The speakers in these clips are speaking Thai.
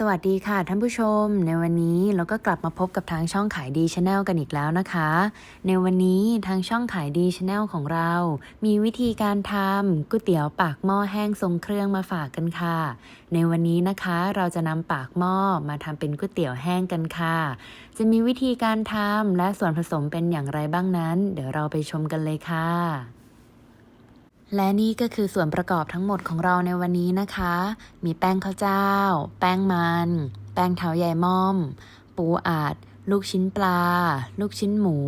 สวัสดีค่ะท่านผู้ชม ในวันนี้เราก็กลับมาพบกับทางช่องขายดีชาแนลกันอีกแล้วนะคะ ในวันนี้ทางช่องขายดีชาแนลของเรา มีวิธีการทำก๋วยเตี๋ยวปากหม้อแห้งทรงเครื่องมาฝากกันค่ะ ในวันนี้นะคะเราจะนำปากหม้อมาทำเป็นก๋วยเตี๋ยวแห้งกันค่ะ จะมีวิธีการทำและส่วนผสมเป็นอย่างไรบ้างนั้น เดี๋ยวเราไปชมกันเลยค่ะ และนี่ก็คือส่วนประกอบทั้งหมดของเราในวันนี้นะคะ มีแป้งข้าวเจ้า แป้งมัน แป้งเท้าใหญ่ม่อม ปูอัด ลูกชิ้นปลา ลูกชิ้นหมู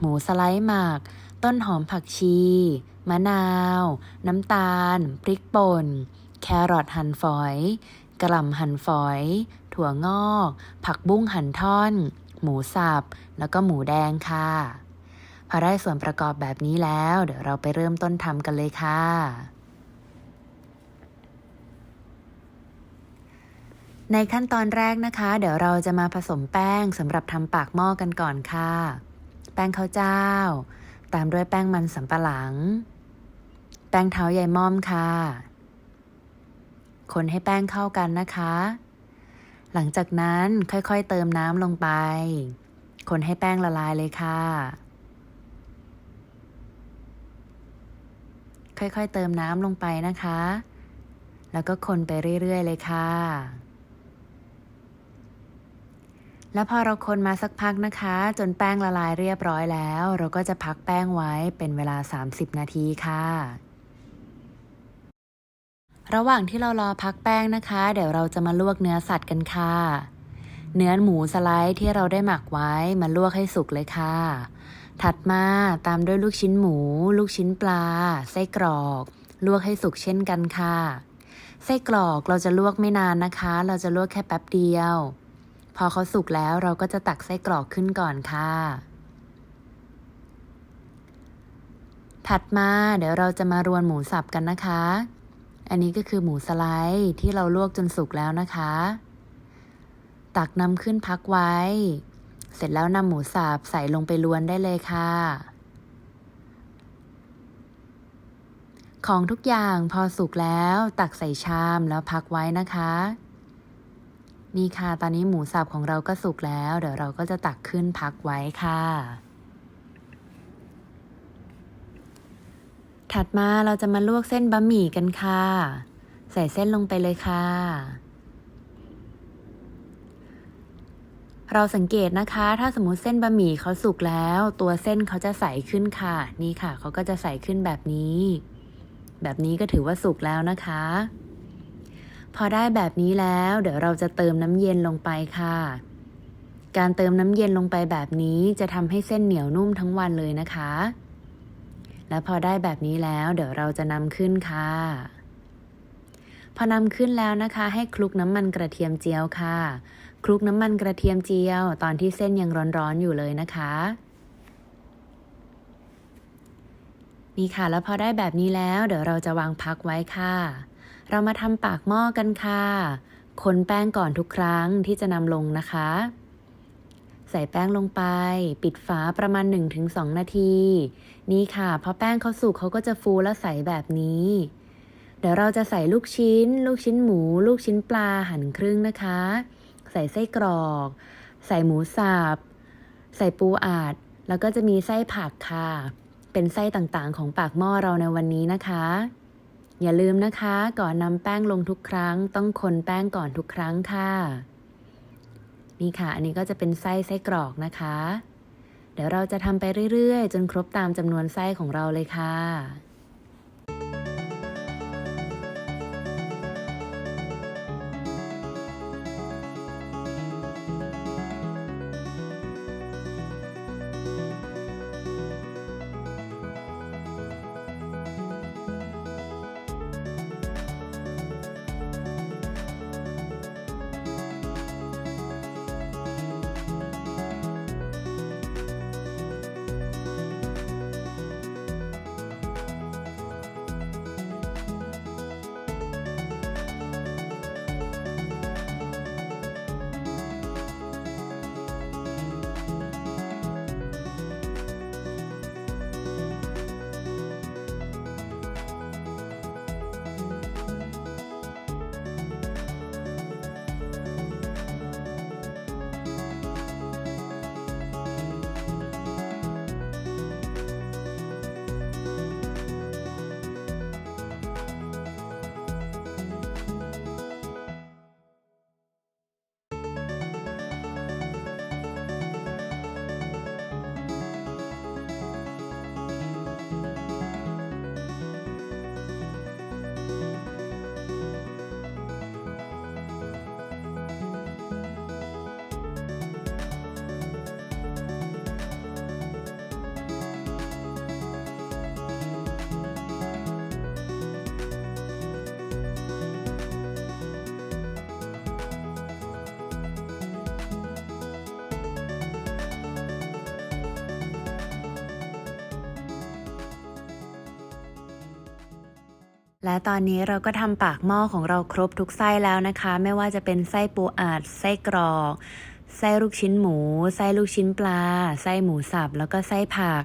หมูสไลด์หมัก ต้นหอมผักชี มะนาว น้ำตาล พริกป่น แครอทหั่นฝอย กระหล่ำหั่นฝอย ถั่วงอก ผักบุ้งหั่นท่อน หมูสับ แล้วก็หมูแดงค่ะ พอได้ส่วนประกอบแบบนี้แล้ว เดี๋ยวเราไปเริ่มต้นทำกันเลยค่ะ ในขั้นตอนแรกนะคะ เดี๋ยวเราจะมาผสมแป้งสำหรับทำปากหม้อกันก่อนค่ะ แป้งข้าวเจ้า ตามด้วยแป้งมันสำปะหลัง แป้งเท้าใยม่อมค่ะ คนให้แป้งเข้ากันนะคะ หลังจากนั้นค่อยๆเติมน้ำลงไป คนให้แป้งละลายเลยค่ะ ค่อยๆ เติมน้ำลงไปนะคะ แล้วก็คนไปเรื่อยๆ เลยค่ะ แล้วพอเราคนมาสักพักนะคะ จนแป้งละลายเรียบร้อยแล้ว เราก็จะพักแป้งไว้เป็นเวลา 30 นาทีค่ะระหว่างที่เรารอพักแป้งนะคะ เดี๋ยวเราจะมาลวกเนื้อสัตว์กันค่ะ เนื้อหมูสไลด์ที่เราได้หมักไว้มาลวกให้สุกเลยค่ะ ถัดมาตามด้วยลูกชิ้นหมู ลูกชิ้นปลา ไส้กรอก ลวกให้สุกเช่นกันค่ะ ไส้กรอกเราจะลวกไม่นานนะคะ เราจะลวกแค่แป๊บเดียว พอเขาสุกแล้วเราก็จะตักไส้กรอกขึ้นก่อนค่ะ ถัดมาเดี๋ยวเราจะมารวนหมูสับกันนะคะ อันนี้ก็คือหมูสไลด์ที่เราลวกจนสุกแล้วนะคะ ตักนำขึ้นพักไว้ เสร็จแล้วนำหมูสับใส่ลงไปลวนได้เลยค่ะ ของทุกอย่างพอสุกแล้วตักใส่ชามแล้วพักไว้นะคะ นี่ค่ะตอนนี้หมูสับของเราก็สุกแล้ว เดี๋ยวเราก็จะตักขึ้นพักไว้ค่ะ ถัดมาเราจะมาลวกเส้นบะหมี่กันค่ะ ใส่เส้นลงไปเลยค่ะ เราสังเกตนะคะ ถ้าสมมติเส้นบะหมี่เขาสุกแล้ว ตัวเส้นเขาจะใสขึ้นค่ะ นี่ค่ะเขาก็จะใสขึ้นแบบนี้ แบบนี้ก็ถือว่าสุกแล้วนะคะ พอได้แบบนี้แล้ว เดี๋ยวเราจะเติมน้ำเย็นลงไปค่ะ การเติมน้ำเย็นลงไปแบบนี้จะทำให้เส้นเหนียวนุ่มทั้งวันเลยนะคะ และพอได้แบบนี้แล้ว เดี๋ยวเราจะนำขึ้นค่ะพอนำขึ้นแล้วนะคะ ให้คลุกน้ำมันกระเทียมเจียวค่ะ คลุกน้ำมันกระเทียมเจียว ตอนที่เส้นยังร้อนๆอยู่เลยนะคะ นี่ค่ะแล้วพอได้แบบนี้แล้ว เดี๋ยวเราจะวางพักไว้ค่ะ เรามาทำปากหม้อกันค่ะคนแป้งก่อนทุกครั้งที่จะนำลงนะคะ ใส่แป้งลงไป ปิดฝาประมาณ 1-2 นาที นี่ค่ะพอแป้งเขาสุกเขาก็จะฟูและใสแบบนี้ เดี๋ยวเราจะใส่ลูกชิ้น ลูกชิ้นหมู ลูกชิ้นปลาหั่นครึ่งนะคะ ใส่ไส้กรอก ใส่หมูสับ ใส่ปูอัด แล้วก็จะมีไส้ผักค่ะ เป็นไส้ต่างๆของปากหม้อเราในวันนี้นะคะ อย่าลืมนะคะ ก่อนนำแป้งลงทุกครั้ง ต้องคนแป้งก่อนทุกครั้งค่ะ นี่ค่ะ อันนี้ก็จะเป็นไส้ไส้กรอกนะคะ เดี๋ยวเราจะทำไปเรื่อยๆ จนครบตามจำนวนไส้ของเราเลยค่ะ และตอนนี้เราก็ทำปากหม้อของเราครบทุกไส้แล้วนะคะ ไม่ว่าจะเป็นไส้ปูอัดไส้กรอกไส้ลูกชิ้นหมู ไส้ลูกชิ้นปลา ไส้หมูสับ แล้วก็ไส้ผัก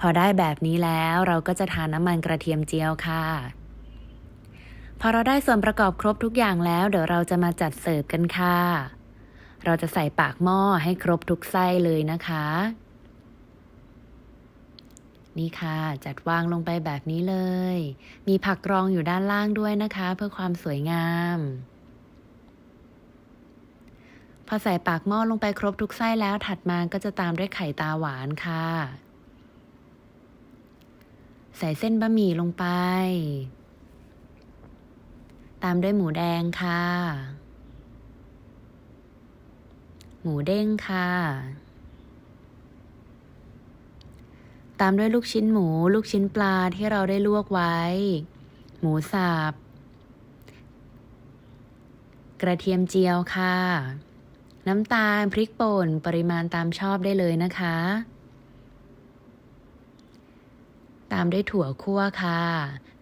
พอได้แบบนี้แล้วเราก็จะทานน้ำมันกระเทียมเจียวค่ะ พอเราได้ส่วนประกอบครบทุกอย่างแล้ว เดี๋ยวเราจะมาจัดเสิร์ฟกันค่ะ เราจะใส่ปากหม้อให้ครบทุกไส้เลยนะคะ นี่ค่ะ จัดวางลงไปแบบนี้เลย มีผักรองอยู่ด้านล่างด้วยนะคะ เพื่อความสวยงาม พอใส่ปากหม้อลงไปครบทุกไส้แล้วถัดมาก็จะตามด้วยไข่ตาหวานค่ะ ใส่เส้นบะหมี่ลงไป ตามด้วยหมูแดงค่ะ หมูเด้งค่ะ ตามด้วยลูกชิ้นหมู ลูกชิ้นปลาที่เราได้ลวกไว้ หมูสับกระเทียมเจียวค่ะ น้ำตาลพริกป่นปริมาณตามชอบได้เลยนะคะ ตามด้วยถั่วคั่วค่ะ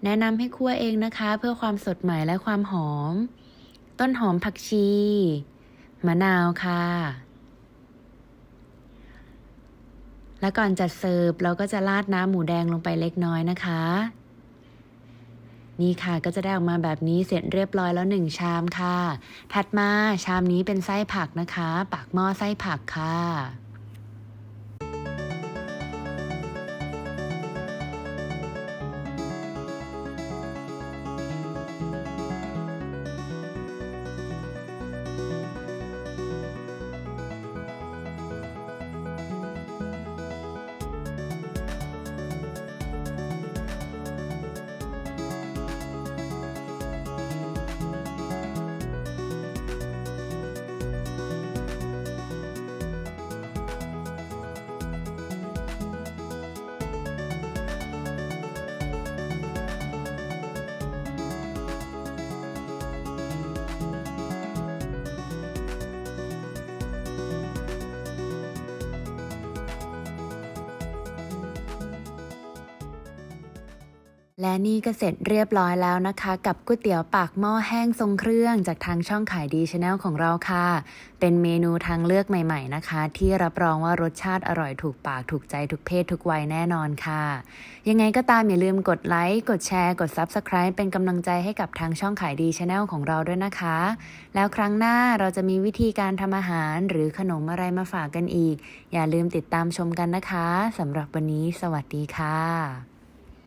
แนะนำให้คั่วเองนะคะ เพื่อความสดใหม่และความหอม ต้นหอมผักชี มะนาวค่ะ และก่อนจัดเสิร์ฟเราก็จะราดน้ำหมูแดงลงไปเล็กน้อยนะคะ นี่ค่ะก็จะได้ออกมาแบบนี้เสร็จเรียบร้อยแล้วหนึ่งชามค่ะ ถัดมาชามนี้เป็นไส้ผักนะคะ ปากหม้อไส้ผักค่ะ และนี่ก็เสร็จเรียบร้อยแล้วนะคะ กับก๋วยเตี๋ยวปากหม้อแห้งทรงเครื่องจากทางช่องขายดีชาแนลของเราค่ะ เป็นเมนูทางเลือกใหม่ ๆนะคะ ที่รับรองว่ารสชาติอร่อยถูกปากถูกใจทุกเพศทุกวัยแน่นอนค่ะ ยังไงก็ตามอย่าลืมกดไลค์กดแชร์ กด Subscribe เป็นกำลังใจให้กับทางช่องขายดีชาแนลของเราด้วยนะคะ แล้วครั้งหน้าเราจะมีวิธีการทำอาหารหรือขนมอะไรมาฝากกันอีก อย่าลืมติดตามชมกันนะคะสำหรับวันนี้ สวัสดีค่ะ